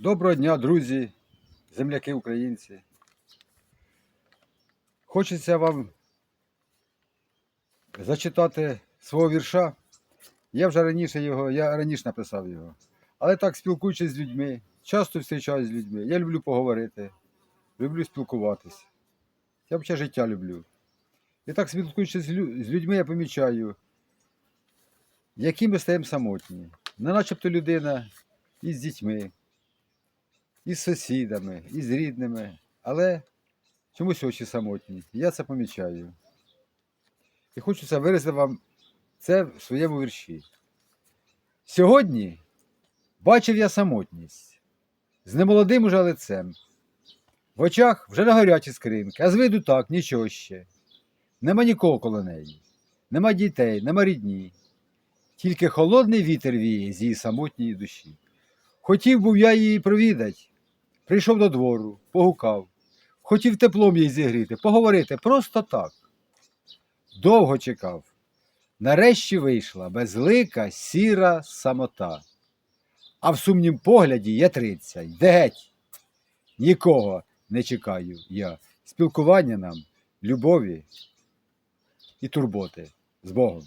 Доброго дня, друзі, земляки українці. Хочеться вам зачитати свого вірша. Я вже раніше його, я раніше написав його. Але так, спілкуючись з людьми, часто зустрічаюсь з людьми. Я люблю поговорити, люблю спілкуватись. Я взагалі життя люблю. І так, спілкуючись з людьми, я помічаю, які ми стаємо самотні. Не начебто людина із дітьми, із сусідами, із рідними, але чомусь очі самотні. Я це помічаю. І хочу це виразити вам це в своєму вірші. Сьогодні бачив я самотність з немолодим уже лицем. В очах вже не горять іскринки, а з виду так, нічого ще. Нема нікого коло неї, нема дітей, нема рідні. Тільки холодний вітер віє з її самотньої душі. Хотів був я її провідать, прийшов до двору, погукав, хотів теплом їй зігріти, поговорити просто так. Довго чекав. Нарешті вийшла безлика сіра самота. А в сумнім погляді є триця. Йде геть. Нікого не чекаю я. Спілкування нам, любові і турботи з Богом.